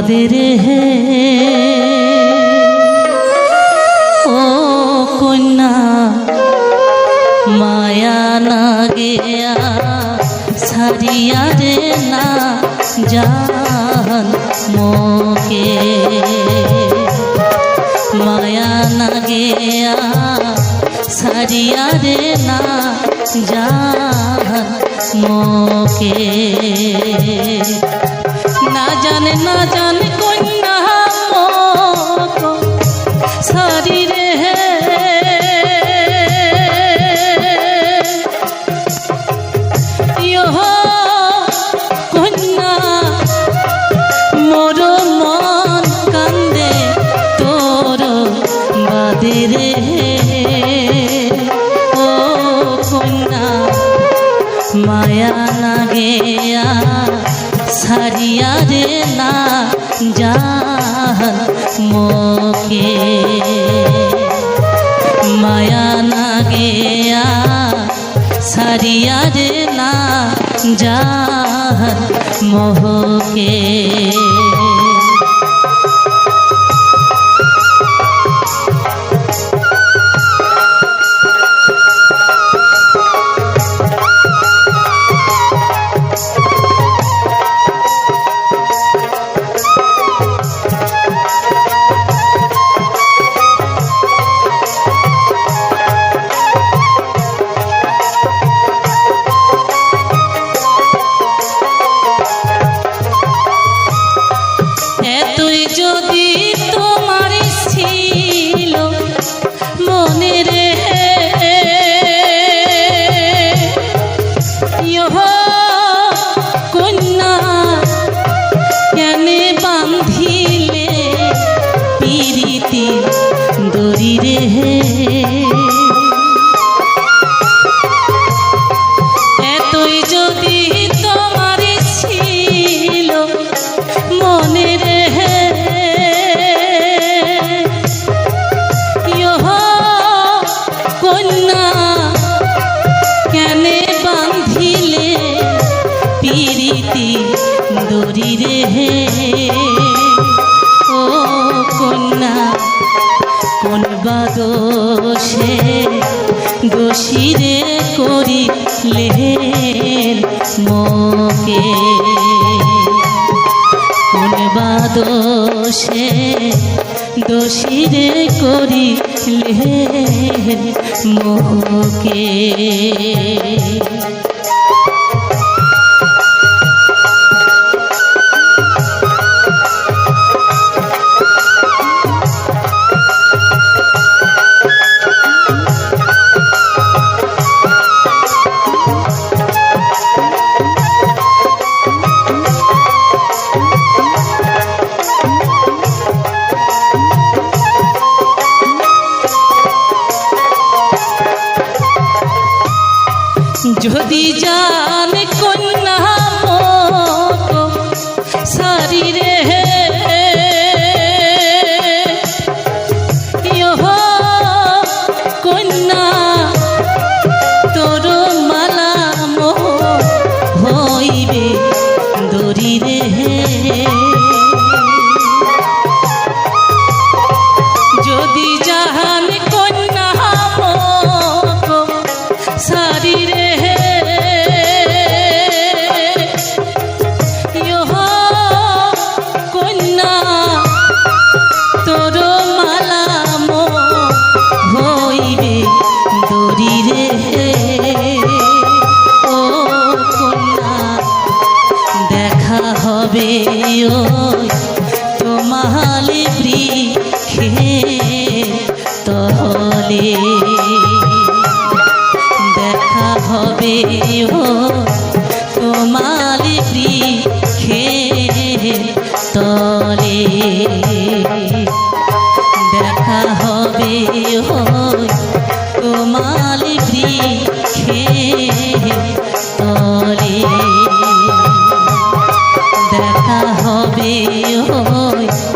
বাদের হে। ও কন্যা, মায়া না গেয়া সারিয়া রে না জান মোকে। মায়া না গেয়া সারিয়া রে না জান মোকে। জানে না জানে কন্যা সারি রে কন্যা কান্দে তোর বাদে মায়া গেয়া সারিয়া রে না যান মোকে। মায়া না গেয়া সারিয়া রে না যান মোহকে। দড়ি রে ও কন্যা, কোন বা দোষে দোষীরে করিলে মোকে? কোন বা দোষে দোষীরে করিলে মোকে? যদি জান হবে ওই তোমালে বৃক্ষে তহলে দেখা হবে ও তোমার বৃক্ষে তলে। দেখা হবে ও হয়